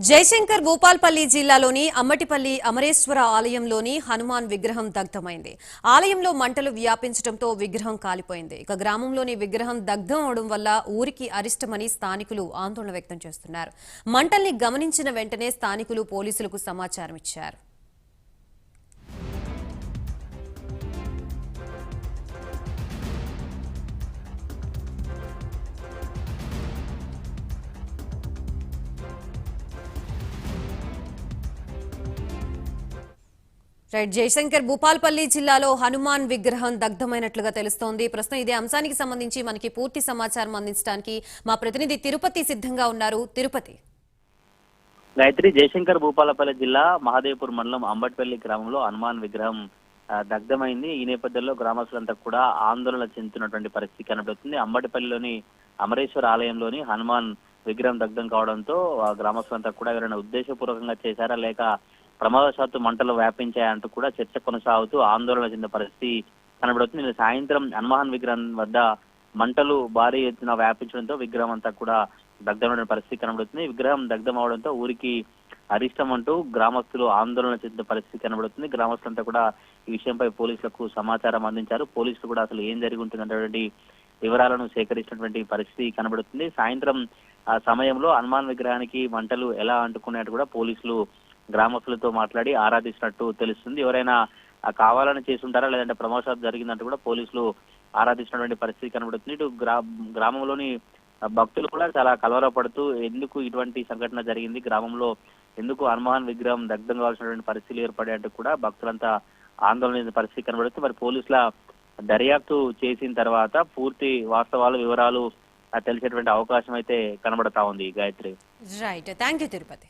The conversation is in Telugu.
జయశంకర్ భూపాల్పల్లి జిల్లాలోని అమ్మటిపల్లి అమరేశ్వర ఆలయంలోని హనుమాన్ విగ్రహం దగ్ధమైంది. ఆలయంలో మంటలు వ్యాపించడంతో విగ్రహం కాలిపోయింది. ఇక గ్రామంలోని విగ్రహం దగ్ధం అవడం వల్ల ఊరికి అరిష్టమని స్థానికులు ఆందోళన వ్యక్తం చేస్తున్నారు. మంటల్ని గమనించిన వెంటనే స్థానికులు పోలీసులకు సమాచారం ఇచ్చారు రైట్ జయశంకర్ భూపాల్పల్లి జిల్లాలో హనుమాన్ విగ్రహం దగ్ధమైనట్లుగా తెలుస్తోంది. ప్రస్తుతం ఇదే అంశానికి సంబంధించి మనకి పూర్తి సమాచారం అందించడానికి మా ప్రతినిధి తిరుపతి సిద్ధంగా ఉన్నారు. తిరుపతి. గాయత్రి జయశంకర్ భూపాలపల్లి జిల్లా మహాదేవ్పూర్ మండలం అంబట్పల్లి గ్రామంలో హనుమాన్ విగ్రహం దగ్ధమైంది. ఈ నేపథ్యంలో గ్రామస్తులంతా కూడా ఆందోళన చెందుతున్నటువంటి పరిస్థితి కనబడుతుంది. అంబటిపల్లిలోని అమరేశ్వర ఆలయంలోని హనుమాన్ విగ్రహం దగ్ధం కావడంతో గ్రామస్తులంతా కూడా ఎవరైనా ఉద్దేశపూర్వకంగా చేశారా? లేక ప్రమాదవశాత్తు మంటలు వ్యాపించాయంటూ కూడా చర్చ కొనసాగుతూ ఆందోళన చెందిన పరిస్థితి కనబడుతుంది. నిన్న సాయంత్రం హనుమాన్ విగ్రహం వద్ద మంటలు భారీ ఎత్తున వ్యాపించడంతో విగ్రహం అంతా కూడా దగ్ధమైన పరిస్థితి కనబడుతుంది. విగ్రహం దగ్ధం అవడంతో ఊరికి అరిష్టం అంటూ గ్రామస్తులు ఆందోళన చెందిన పరిస్థితి కనబడుతుంది. గ్రామస్తులంతా కూడా ఈ విషయంపై పోలీసులకు సమాచారం అందించారు. పోలీసులు కూడా అసలు ఏం జరిగి వివరాలను సేకరించినటువంటి పరిస్థితి కనబడుతుంది. సాయంత్రం ఆ సమయంలో హనుమాన్ విగ్రహానికి మంటలు ఎలా అంటుకున్నట్టు కూడా పోలీసులు గ్రామస్తులతో మాట్లాడి ఆరాధించినట్టు తెలుస్తుంది. ఎవరైనా కావాలని చేసి ఉంటారా లేదంటే ప్రమోషన్ జరిగిందంటూ కూడా పోలీసులు ఆరాధించినటువంటి పరిస్థితి కనబడుతుంది. ఇటు గ్రా గ్రామంలోని భక్తులు కూడా చాలా కలవరపడుతూ ఎందుకు ఇటువంటి సంఘటన జరిగింది? గ్రామంలో ఎందుకు హనుమాన్ విగ్రహం దగ్ధం కావాల్సినటువంటి పరిస్థితులు ఏర్పడాయంటూ కూడా భక్తులంతా ఆందోళన పరిస్థితి కనబడుతుంది. మరి పోలీసుల దర్యాప్తు చేసిన తర్వాత పూర్తి వాస్తవాలు వివరాలు తెలిసేటువంటి అవకాశం అయితే కనబడతా ఉంది Gayatri. Right thank you Tirupati